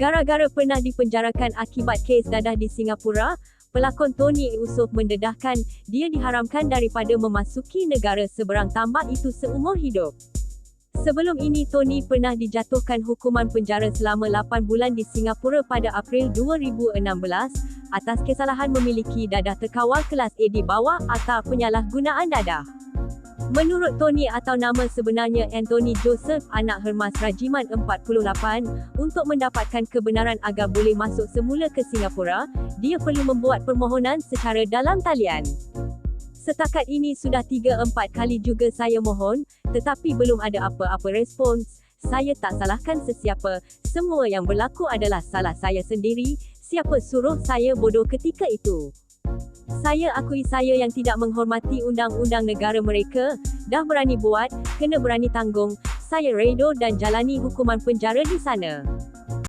Gara-gara pernah dipenjarakan akibat kes dadah di Singapura, pelakon Tony Yusof mendedahkan dia diharamkan daripada memasuki negara seberang tambak itu seumur hidup. Sebelum ini Tony pernah dijatuhkan hukuman penjara selama 8 bulan di Singapura pada April 2016 atas kesalahan memiliki dadah terkawal kelas A di bawah atau penyalahgunaan dadah. Menurut Tony atau nama sebenarnya Anthony Joseph anak Hermas Rajiman 48, untuk mendapatkan kebenaran agar boleh masuk semula ke Singapura, dia perlu membuat permohonan secara dalam talian. Setakat ini sudah 3-4 kali juga saya mohon, tetapi belum ada apa-apa respons. Saya tak salahkan sesiapa, semua yang berlaku adalah salah saya sendiri, siapa suruh saya bodoh ketika itu. Saya akui saya yang tidak menghormati undang-undang negara mereka, dah berani buat, kena berani tanggung, saya redo dan jalani hukuman penjara di sana.